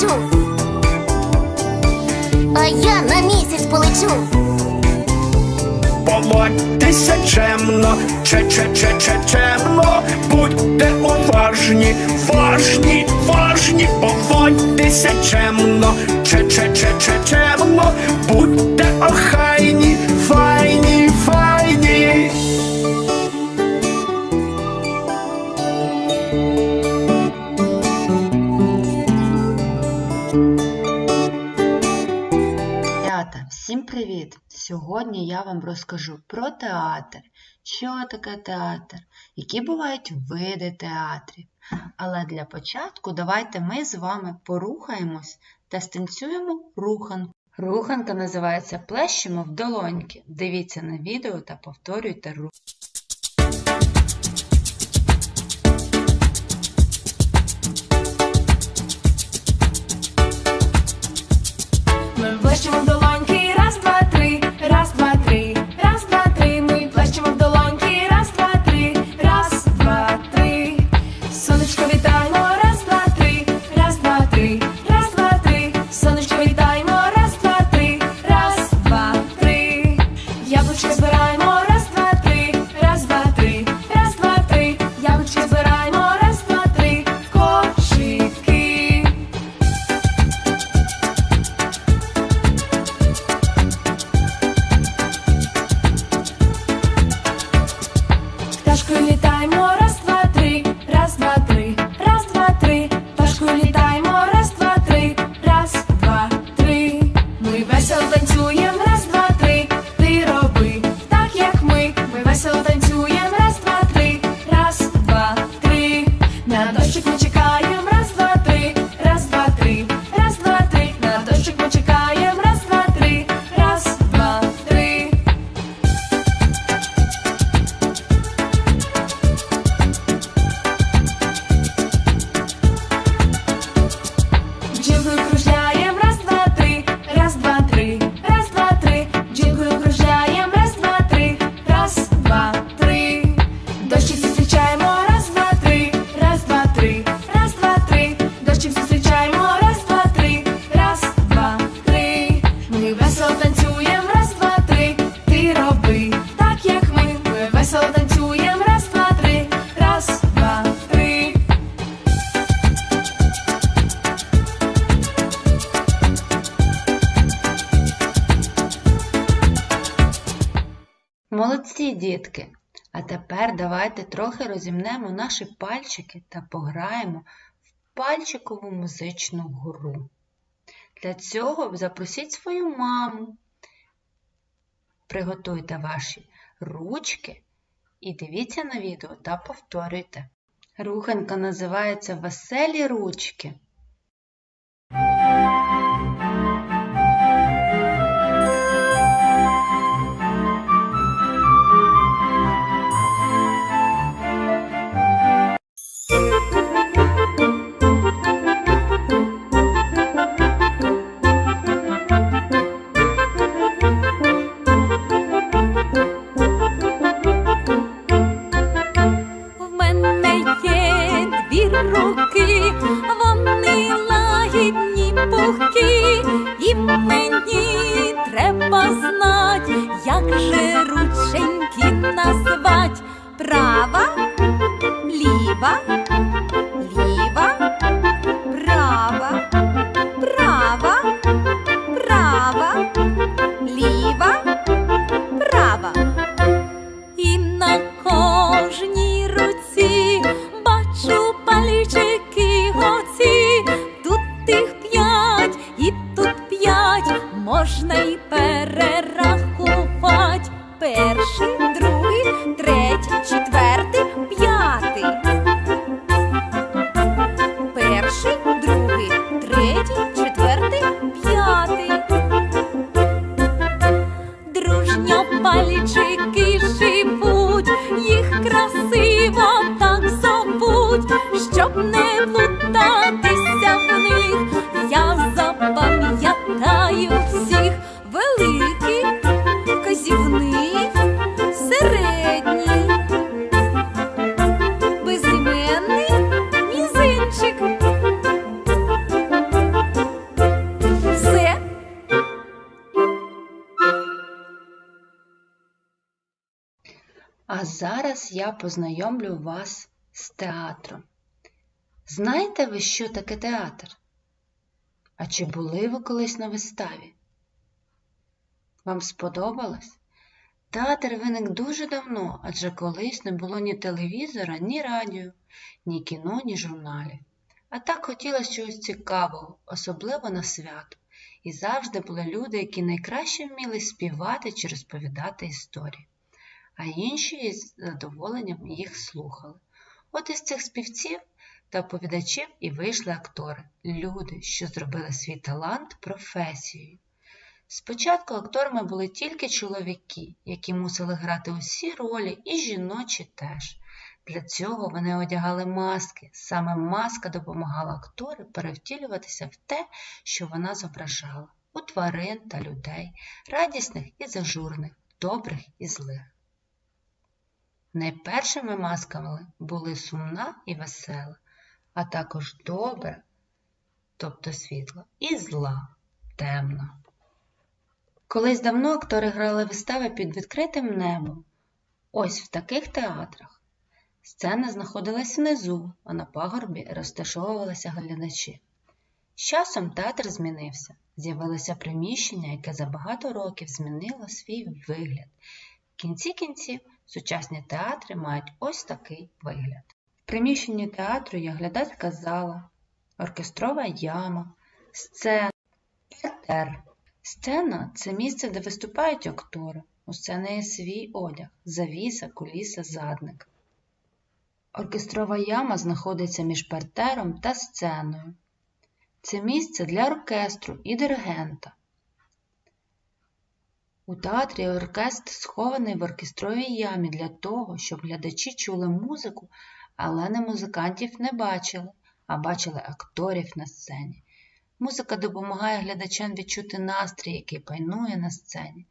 полечу, а я на місяць полечу. Поводьтеся чемно, че-че-че-че-чемно, будьте уважні, важні, важні, поводьтеся чемно. че я вам розкажу про театр, що таке театр, які бувають види театрів. Але для початку давайте ми з вами порухаємось та станцюємо руханку. Руханка називається Плещемо в долоньки. Дивіться на відео та повторюйте рух. молодці, дітки! А тепер давайте трохи розімнемо наші пальчики та пограємо в пальчикову музичну гру. Для цього запросіть свою маму. Приготуйте ваші ручки і дивіться на відео та повторюйте. Руханка називається Веселі ручки. знать, як же рученьки назвать права, ліва. Я познайомлю вас з театром. Знаєте ви, що таке театр? А чи були ви колись на виставі? Вам сподобалось? Театр виник дуже давно, адже колись не було ні телевізора, ні радіо, ні кіно, ні журналів. А так хотілося чогось цікавого, особливо на свято. І завжди були люди, які найкраще вміли співати чи розповідати історії, а інші із задоволенням їх слухали. От із цих співців та оповідачів і вийшли актори, люди, що зробили свій талант професією. Спочатку акторами були тільки чоловіки, які мусили грати усі ролі, і жіночі теж. Для цього вони одягали маски. Саме маска допомагала актору перевтілюватися в те, що вона зображала у тварин та людей, радісних і зажурних, добрих і злих. Найпершими масками були сумна і весела, а також добра, тобто світла, і зла, темна. Колись давно актори грали вистави під відкритим небом. Ось в таких театрах. Сцена знаходилась внизу, а на пагорбі розташовувалися глядачі. З часом театр змінився. З'явилося приміщення, яке за багато років змінило свій вигляд. В кінці кінців сучасні театри мають ось такий вигляд. В приміщенні театру є глядацька зала, оркестрова яма, сцена, партер. Сцена це місце, де виступають актори. У сцени є свій одяг, завіса, куліса, задник. Оркестрова яма знаходиться між партером та сценою. Це місце для оркестру і диригента. У театрі оркестр схований в оркестровій ямі для того, щоб глядачі чули музику, але не музикантів не бачили, а бачили акторів на сцені. Музика допомагає глядачам відчути настрій, який пайнує на сцені.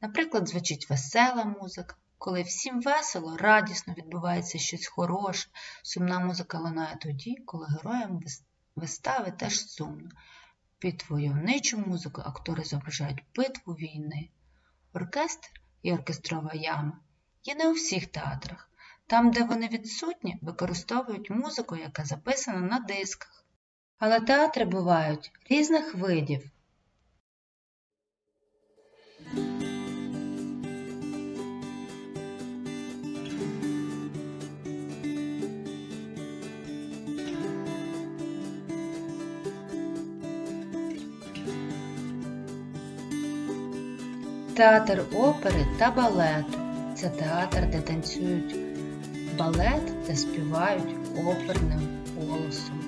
Наприклад, звучить весела музика. Коли всім весело, радісно відбувається щось хороше, сумна музика лунає тоді, коли героям вистави теж сумно. Під войовничу музику актори зображають битву війни. Оркестр і оркестрова яма є не у всіх театрах. Там, де вони відсутні, використовують музику, яка записана на дисках. Але театри бувають різних видів. Театр опери та балету це театр, де танцюють балет та співають оперним голосом.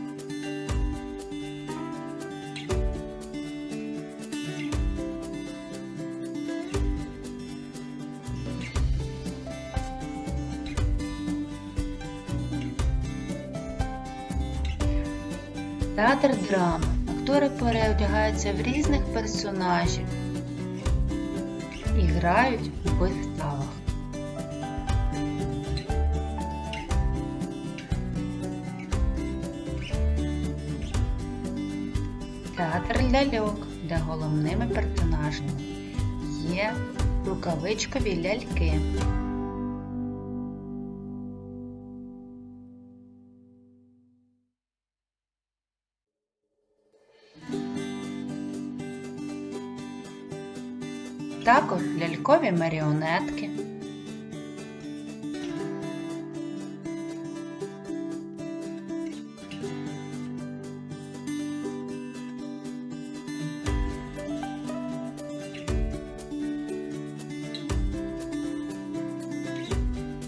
Театр драми. Актори переодягаються в різних персонажів і грають у виставах. Театр ляльок, де головними персонажами є рукавичкові ляльки. Також лялькові маріонетки.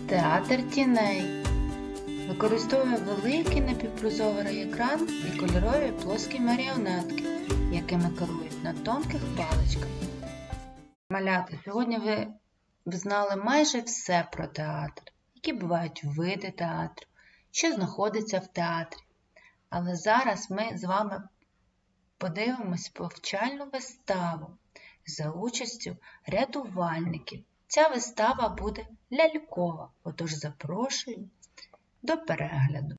Театр тіней використовує великий напівпрозорий екран і кольорові плоскі маріонетки, якими керують на тонких паличках. Малята, сьогодні ви знали майже все про театр, які бувають види театру, що знаходиться в театрі. Але зараз ми з вами подивимось повчальну виставу за участю рятувальників. Ця вистава буде лялькова, отож запрошую до перегляду.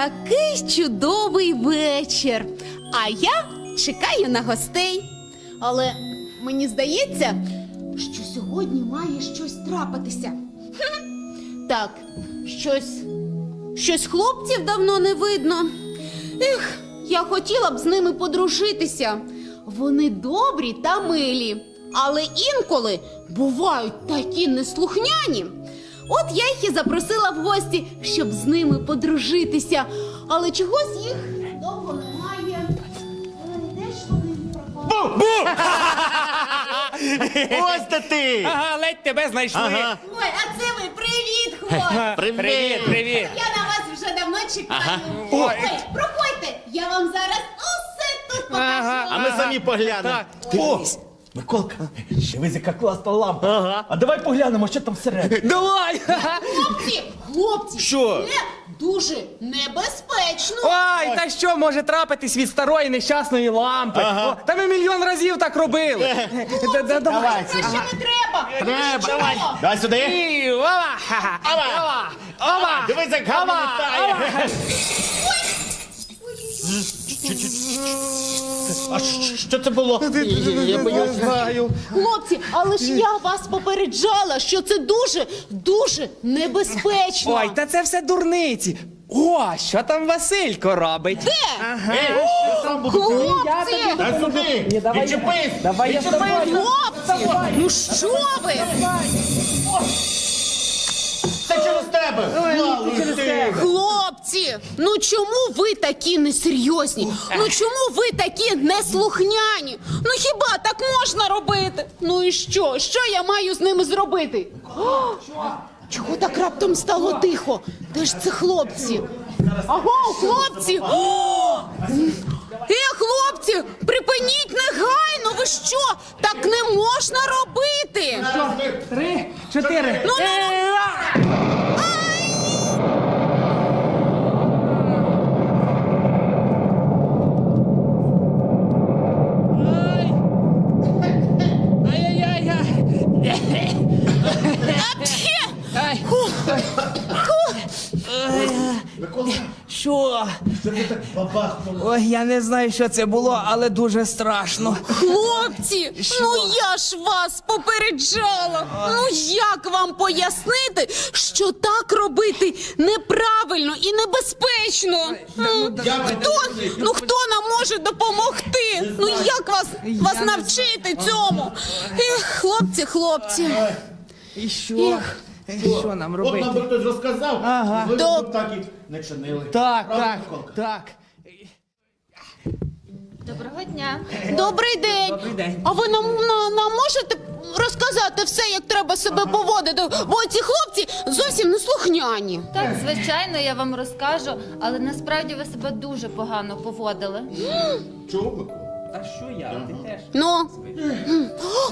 Який чудовий вечір. А я чекаю на гостей. Але мені здається, що сьогодні має щось трапитися. Так, щось. Щось хлопців давно не видно. Ех, я хотіла б з ними подружитися. Вони добрі та милі, але інколи бувають такі неслухняні. От я їх і запросила в гості, щоб з ними подружитися. Але чогось їх довго немає. Ой, Де ж вони пропали? Ось де ти! Ага, ледь тебе знайшли. Ага. Ой, а це ви привіт, хлопці! Привіт! Привіт, привіт. Я на вас вже давно чекаю. Ага. Ой, проходьте, я вам зараз усе тут покажу. Ага. А ми самі поглянемо. Так. О, Миколка, дивись, яка класна лампа. Ага. А давай поглянемо, що там всередині. Давай! Хлопці, хлопці, Що? це дуже небезпечно. Ой, та що може трапитись від старої нещасної лампи? Ага. О, та ми мільйон разів так робили. Да- да- Давай. Давай, Краще не треба. Треба. Давай. Давай сюди. І, ова, ха-ха. Ова. Ова, ова. Дивись, як гарно Ова, літає. А що це було? Я боюсь. знаю. Хлопці, але ж я вас попереджала, що це дуже, дуже небезпечно. Ой, та це все дурниці. О, що там Василько робить? Де? Я буду. Хлопці! Дай сюди. Відчепись. Давай я з тобою. Хлопці! Ну що ви? Це через тебе. Ти. Хлопці, ну чому ви такі несерйозні? Ну чому ви такі неслухняні? Ну хіба так можна робити? Ну і що? Що я маю з ними зробити? О, чого так раптом стало тихо? Де ж це хлопці? Аго, хлопці! О! Е, хлопці, припиніть негайно! Ви що? Так не можна робити! Три, чотири. Ну, ну, Е, Ой, я не знаю, що це було, але дуже страшно. Хлопці, ну я ж вас попереджала. Ну як вам пояснити, що так робити неправильно і небезпечно? М, Хто, ну хто нам може допомогти? Ну як вас, вас навчити цьому? Ех, хлопці, хлопці. І що? Що нам От робити? нам би хтось розказав, Ага. ви б Доб- так і не чинили. Так, Правда, так, Миколка? так. Доброго дня. Добрий день. Добрий день. А ви нам, на- нам можете розказати все, як треба себе поводити? Бо ці хлопці зовсім не слухняні. Так, звичайно, я вам розкажу, але насправді ви себе дуже погано поводили. Чого, Микола? А що я? Ти теж? Ну,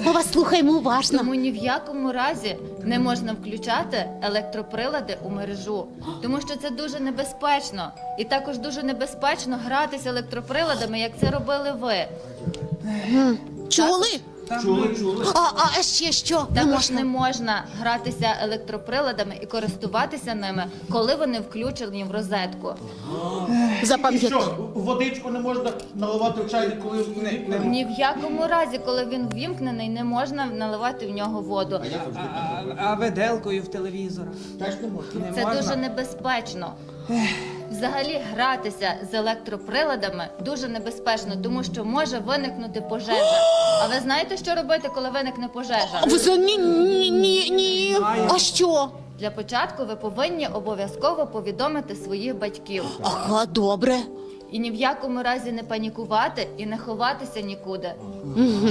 ми вас слухаємо уважно. Тому ні в якому разі не можна включати електроприлади у мережу, тому що це дуже небезпечно. І також дуже небезпечно гратися електроприладами, як це робили ви. Чули? Чули, чули. А, а ще що? Не Також можна. не можна гратися електроприладами і користуватися ними, коли вони включені в розетку. І Запам'ятай. що, водичку не можна наливати в чайник, коли не, не... Ні в якому разі, коли він ввімкнений, не можна наливати в нього воду. А, а веделкою в телевізорах? Теж не можна. Не Це можна? дуже небезпечно. Взагалі гратися з електроприладами дуже небезпечно, тому що може виникнути пожежа. А ви знаєте, що робити, коли виникне пожежа? Ви за ні, ні, ні, ні. А що? Для початку ви повинні обов'язково повідомити своїх батьків Ага, добре. і ні в якому разі не панікувати і не ховатися нікуди,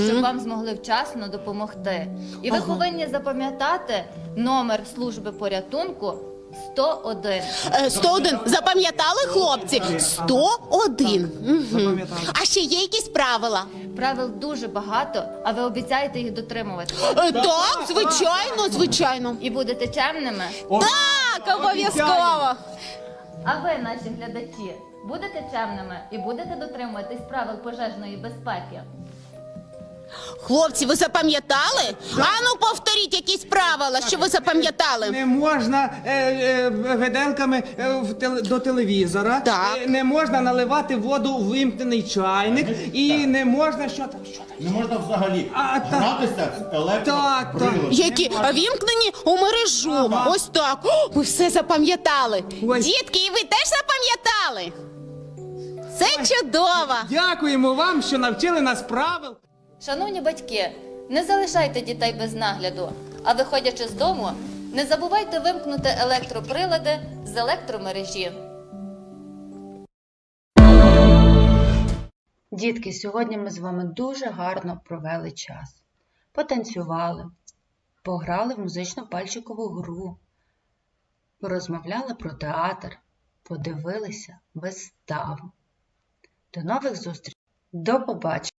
щоб вам змогли вчасно допомогти. І ви повинні запам'ятати номер служби порятунку 101. Е, 101. Запам'ятали, хлопці? 101. Угу. А ще є якісь правила? Правил дуже багато, а ви обіцяєте їх дотримувати. Е, так, звичайно, звичайно. І будете чемними. Так, обов'язково. А ви, наші глядачі, будете чемними і будете дотримуватись правил пожежної безпеки. Хлопці, ви запам'ятали? Ану, повторіть якісь правила, що ви запам'ятали. Не можна е, е, виделками е, в теле- до телевізора. Так. Е, не можна наливати воду у вимкнений чайник. І не можна що там, що там. Не можна взагалі А, та- гратися з Так, електроприладом. Які вімкнені у мережу. Ага. Ось так. О, ми все запам'ятали. Ой. Дітки, і ви теж запам'ятали? Це чудово. Дякуємо вам, що навчили нас правил. Шановні батьки, не залишайте дітей без нагляду, а виходячи з дому, не забувайте вимкнути електроприлади з електромережі. Дітки, сьогодні ми з вами дуже гарно провели час. Потанцювали, пограли в музично пальчикову гру, порозмовляли про театр, подивилися виставу. До нових зустрічей! До побачення!